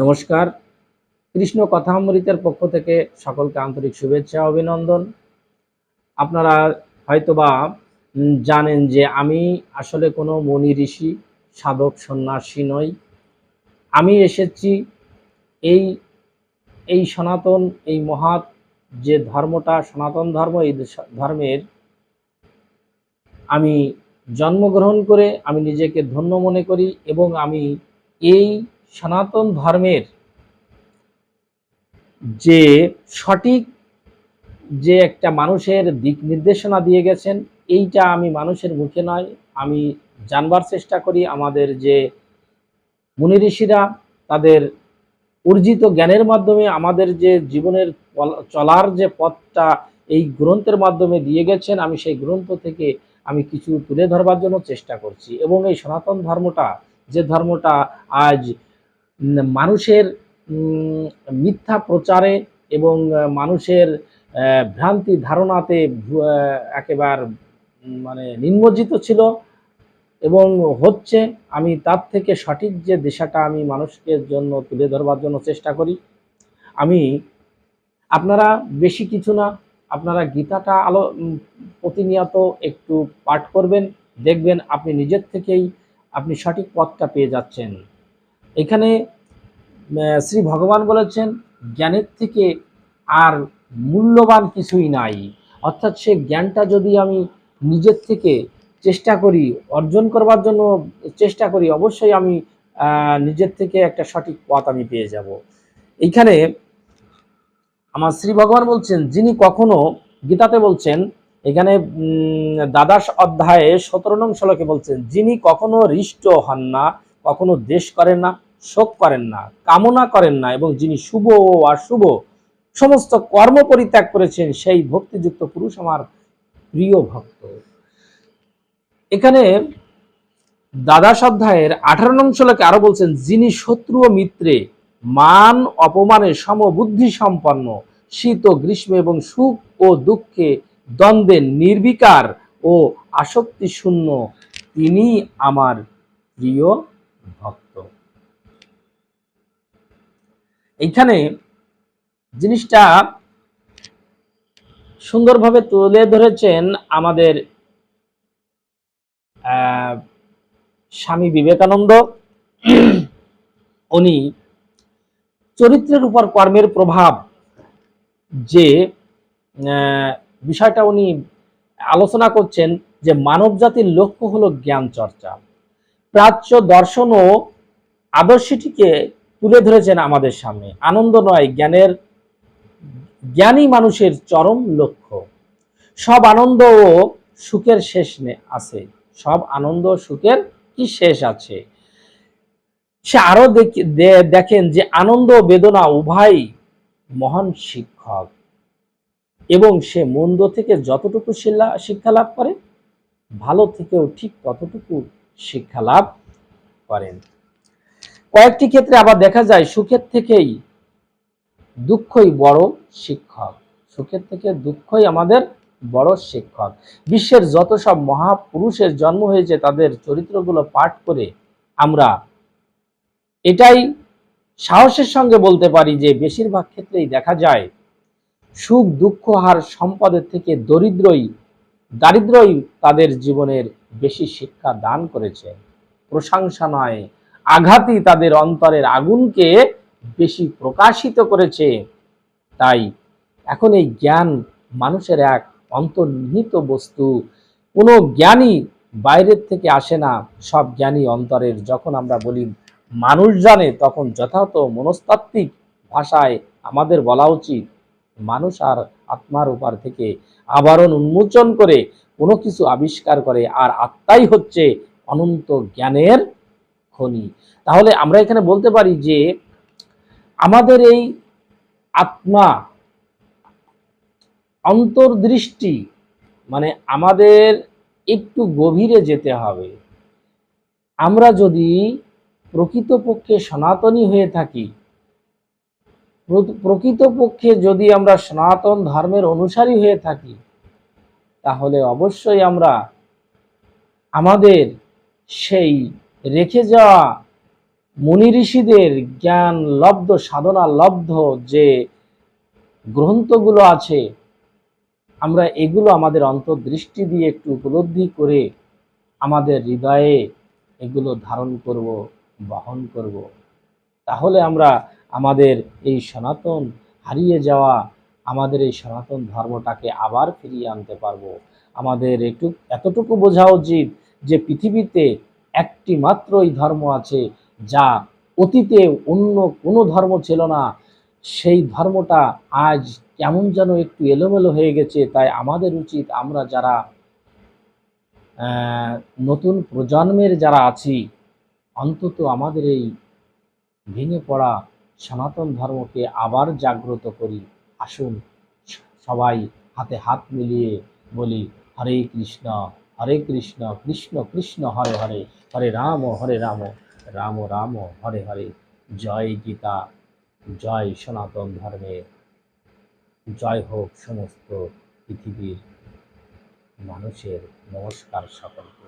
নমস্কার। কৃষ্ণ কথামৃতের পক্ষ থেকে সকলকে আন্তরিক শুভেচ্ছা, অভিনন্দন। আপনারা হয়তোবা জানেন যে আমি আসলে কোনো মনি ঋষি, সাধক, সন্ন্যাসী নই। আমি এসেছি এই এই সনাতন, এই মহাৎ যে ধর্মটা, সনাতন ধর্ম, এই ধর্মের আমি জন্মগ্রহণ করে আমি নিজেকে ধন্য মনে করি এবং আমি এই সনাতন ধর্মের যে সঠিক যে একটা মানুষের দিক নির্দেশনা দিয়ে গেছেন, এইটা আমি মানুষের মুখে নয়, আমি জানবার চেষ্টা করি আমাদের যে মুনি ঋষিরা তাদের অর্জিত জ্ঞানের মাধ্যমে আমাদের যে জীবনের চলার যে পথটা এই গ্রন্থের মাধ্যমে দিয়ে গেছেন, আমি সেই গ্রন্থ থেকে আমি কিছু তুলে ধরবার জন্য চেষ্টা করছি। এবং এই সনাতন ধর্মটা, যে ধর্মটা আজ মানুষের মিথ্যা প্রচারে এবং মানুষের ভ্রান্তি ধারণাতে একেবার মানে নিম্নজিত ছিল এবং হচ্ছে আমি তার থেকে সঠিক যে দিশাটা আমি মানুষকে জন্য তুলে ধরবার জন্য চেষ্টা করি। আমি, আপনারা বেশি কিছু না, আপনারা গীতাটা আলো প্রতিনিয়ত একটু পাঠ করবেন, দেখবেন আপনি নিজের থেকেই আপনি সঠিক পথটা পেয়ে যাচ্ছেন। এখানে শ্রী ভগবান বলেছেন, জ্ঞানের থেকে আর মূল্যবান কিছুই নাই। অর্থাৎ সে জ্ঞানটা যদি আমি নিজের থেকে চেষ্টা করি, অর্জন করবার জন্য চেষ্টা করি, অবশ্যই আমি নিজের থেকে একটা সঠিক পথ আমি পেয়ে যাব। এইখানে আমার শ্রী ভগবান বলছেন, যিনি কখনো গীতাতে বলছেন, এখানে দ্বাদশ অধ্যায়ে সতেরো নং শ্লোকে বলছেন, যিনি কখনো হৃষ্ট হন না, কখনো দেশ করেন না শোক করেন না, কামনা করেন না এবং যিনি শুভ ও অশুভ সমস্ত কর্ম পরিত্যাগ করেছেন, সেই ভক্তিযুক্ত পুরুষ আমার প্রিয় ভক্ত। এখানে দ্বাদশ অধ্যায়ের আঠারো নং শ্লোকে আরও বলছেন, যিনি শত্রু ও মিত্রে, মান অপমানে সমবুদ্ধি সম্পন্ন, শীত ও গ্রীষ্ম এবং সুখ ও দুঃখে দ্বন্দ্বে নির্বিকার ও আসক্তি শূন্য, তিনি আমার প্রিয় ভক্ত। এইখানে জিনিসটা সুন্দরভাবে তুলে ধরেছেন আমাদের স্বামী বিবেকানন্দ। উনি চরিত্রের উপর কর্মের প্রভাব যে বিষয়টা উনি আলোচনা করছেন যে মানব জাতির লক্ষ্য হলো জ্ঞান চর্চা। প্রাচ্য দর্শন ও আদর্শটিকে তুলে ধরেছেন আমাদের সামনে। আনন্দ নয়, জ্ঞানের, জ্ঞানী মানুষের চরম লক্ষ্য। সব আনন্দ ও সুখের শেষ আছে। সব আনন্দ সুখের কি শেষ আছে? সে আরও দেখেন যে আনন্দ বেদনা উভয় মহান শিক্ষক। এবং সে মন্দ থেকে যতটুকু শিক্ষা লাভ করে, ভালো থেকেও ঠিক ততটুকু শিক্ষা লাভ করেন। কয়েকটি ক্ষেত্রে আবার দেখা যায় সুখের থেকেই দুঃখই বড় শিক্ষক। সুখের থেকে দুঃখই আমাদের বড় শিক্ষক। বিশ্বের যত সব মহাপুরুষের জন্ম হয়েছে, তাদের চরিত্রগুলো পাঠ করে আমরা এটাই সাহসের সঙ্গে বলতে পারি যে বেশিরভাগ ক্ষেত্রেই দেখা যায় সুখ, দুঃখ, হার, সম্পদের থেকে দরিদ্রই, দারিদ্রই তাদের জীবনের বেশি শিক্ষা দান করেছে। প্রশংসা নয় আঘাতই তাদের অন্তরের আগুনকে বেশি প্রকাশিত করেছে। তাই এখন এই জ্ঞান মানুষের এক অন্তর্নিহিত বস্তু। কোনো জ্ঞানই বাইরের থেকে আসে না। সব জ্ঞানী অন্তরের। যখন আমরা বলি মানুষ জানে, তখন যথাযথ মনস্তাত্ত্বিক ভাষায় আমাদের বলা উচিত, মানুষ আর আত্মার উপর থেকে আবরণ উন্মোচন করে কোনো কিছু আবিষ্কার করে। আর আত্মাই হচ্ছে অনন্ত জ্ঞানের খনি তাহলে আমরা এখানে বলতে পারি যে আমাদের এই আত্মা, অন্তর্দৃষ্টি মানে আমাদের একটু গভীরে যেতে হবে। আমরা যদি প্রকৃতপক্ষে সনাতনী হয়ে থাকি প্রকৃতপক্ষে যদি আমরা সনাতন ধর্মের অনুসারী হয়ে থাকি, তাহলে অবশ্যই আমরা আমাদের সেই রেখে যাওয়া মুনি ঋষিদের জ্ঞান, লব্ধ সাধনা, লব্ধ যে গ্রন্থগুলো আছে, আমরা এগুলো আমাদের অন্তর্দৃষ্টি দিয়ে একটু উপলব্ধি করে আমাদের হৃদয়ে এগুলো ধারণ করব, বহন করব। তাহলে আমরা আমাদের এই সনাতন, হারিয়ে যাওয়া আমাদের এই সনাতন ধর্মটাকে আবার ফিরিয়ে আনতে পারব। আমাদের একটু, এতটুকু বোঝা উচিত যে পৃথিবীতে একটি মাত্রই ধর্ম আছে যা অতীতে অন্য কোনো ধর্ম ছিল না। সেই ধর্মটা আজ কেমন যেন একটু এলোমেলো হয়ে গেছে, তাই আমাদের উচিত আমরা যারা নতুন প্রজন্মের যারা আছি, অন্তত আমাদের এই ভেঙে পড়া সনাতন ধর্মকে আবার জাগ্রত করি। আসুন সবাই হাতে হাত মিলিয়ে বলি, হরে কৃষ্ণ হরে কৃষ্ণ কৃষ্ণ কৃষ্ণ, হরে হরে। হরে রাম হরে রাম রাম রাম, হরে হরে। জয় গীতা, জয় সনাতন ধর্মের জয় হোক সমস্ত পৃথিবীর মানুষের নমস্কার সকলকে।